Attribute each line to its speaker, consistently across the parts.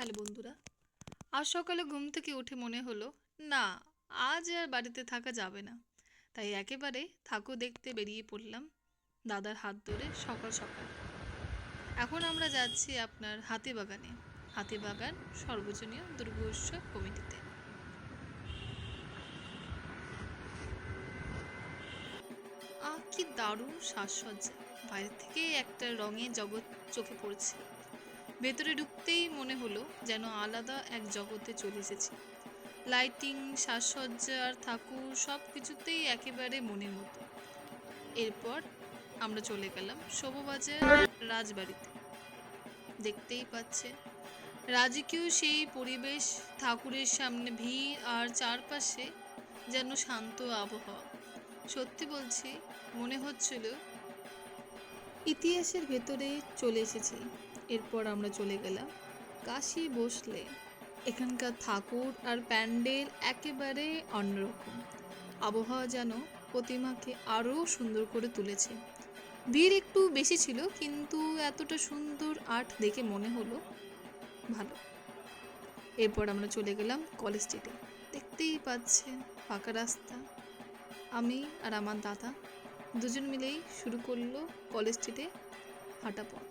Speaker 1: Hello বন্ধুরা, আজ সকালে ঘুম থেকে উঠে মনে হলো, না, আজ আর বাড়িতে থাকা যাবে না। তাই একেবারে ঠাকুর দেখতে বেরিয়ে পড়লাম দাদার হাত ধরে সকাল সকাল। এখন আমরা যাচ্ছি আপনার হাতিবাগানে হাতিবাগান সর্বজনীয় দুর্গোৎসব কমিটিতে। আহ, কি দারুণ সাজসজ্জা! বাইরে থেকে একটা রঙের জগৎ চোখে পড়ছে। ভেতরে ঢুকতেই মনে হলো যেন আলাদা এক জগতে চলে এসেছি। লাইটিং সাজসজ্জা আর ঠাকুর সব কিছুতেই একেবারে মনের মতো। এরপর আমরা চলে গেলাম শোভাবাজার রাজবাড়িতে। দেখতেই পাচ্ছে রাজকীয় সেই পরিবেশ, ঠাকুরের সামনে ভিড় আর চারপাশে যেন শান্ত আবহাওয়া। সত্যি বলছি, মনে হচ্ছিল ইতিহাসের ভেতরে চলে এসেছি। এরপর আমরা চলে গেলাম। কাশি বসলে এখানকার ঠাকুর আর প্যান্ডেল একেবারে অন্যরকম। আবহাওয়া যেন প্রতিমাকে আরও সুন্দর করে তুলেছে। ভিড় একটু বেশি ছিল, কিন্তু এতটা সুন্দর আর্ট দেখে মনে হলো ভালো। এরপর আমরা চলে গেলাম কলেজ স্ট্রিটে। দেখতেই পাচ্ছেন ফাঁকা রাস্তা। আমি আর আমার দাদা দুজন মিলেই শুরু করল কলেজ স্ট্রিটে হাঁটা পথ।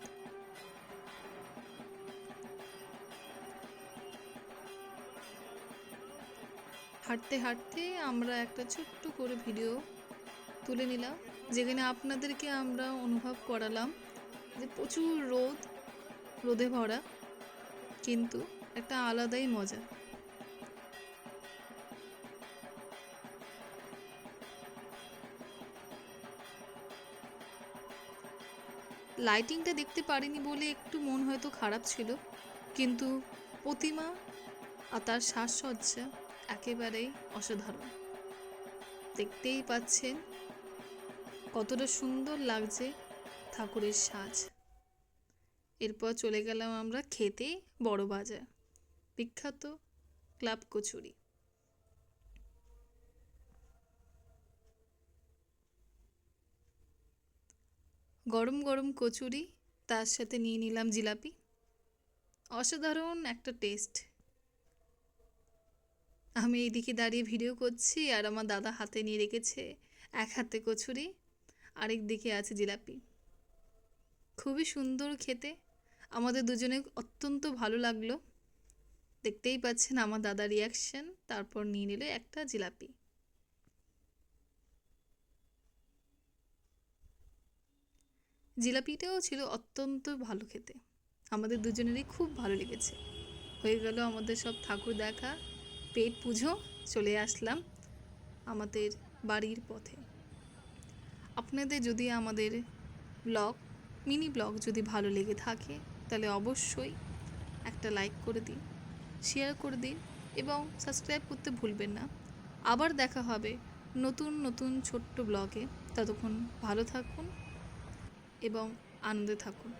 Speaker 1: হাঁটতে হাঁটতে আমরা একটা ছোট্ট করে ভিডিও তুলে নিলাম, যেখানে আপনাদেরকে আমরা অনুভব করালাম যে প্রচুর রোদ, রোদে ভরা, কিন্তু একটা আলাদাই মজা। লাইটিংটা দেখতে পারিনি বলে একটু মন হয়তো খারাপ ছিল, কিন্তু প্রতিমা আর তার সাজসজ্জা একেবারেই অসাধারণ। দেখতেই পাচ্ছেন কতটা সুন্দর লাগছে ঠাকুরের সাজ। এরপর চলে গেলাম আমরা খেতে বড় বাজার, বিখ্যাত ক্লাব কচুরি। গরম গরম কচুরি তার সাথে নিয়ে নিলাম জিলাপি। অসাধারণ একটা টেস্ট। আমি এইদিকে দাঁড়িয়ে ভিডিও করছি আর আমার দাদা হাতে নিয়ে রেখেছে এক হাতে কচুরি, আরেক দিকে আছে জিলাপি। খুবই সুন্দর খেতে। আমাদের দুজনে অত্যন্ত ভালো লাগল। দেখতেই পাচ্ছেন আমার দাদার রিয়াকশন তারপর নিয়ে নিল একটা জিলাপি। জিলাপিটাও ছিল অত্যন্ত ভালো খেতে। আমাদের দুজনেরই খুব ভালো লেগেছে। হয়ে গেল আমাদের সব ঠাকুর দেখা। পেট পুজো চলে আসলাম আমাদের বাড়ির পথে। আপনাদের যদি আমাদের ব্লগ, মিনি ব্লগ যদি ভালো লেগে থাকে, তাহলে অবশ্যই একটা লাইক করে দিন, শেয়ার করে দিন এবং সাবস্ক্রাইব করতে ভুলবেন না। আবার দেখা হবে নতুন নতুন ছোট্ট ব্লগে। ততক্ষণ ভালো থাকুন এবং আনন্দে থাকুন।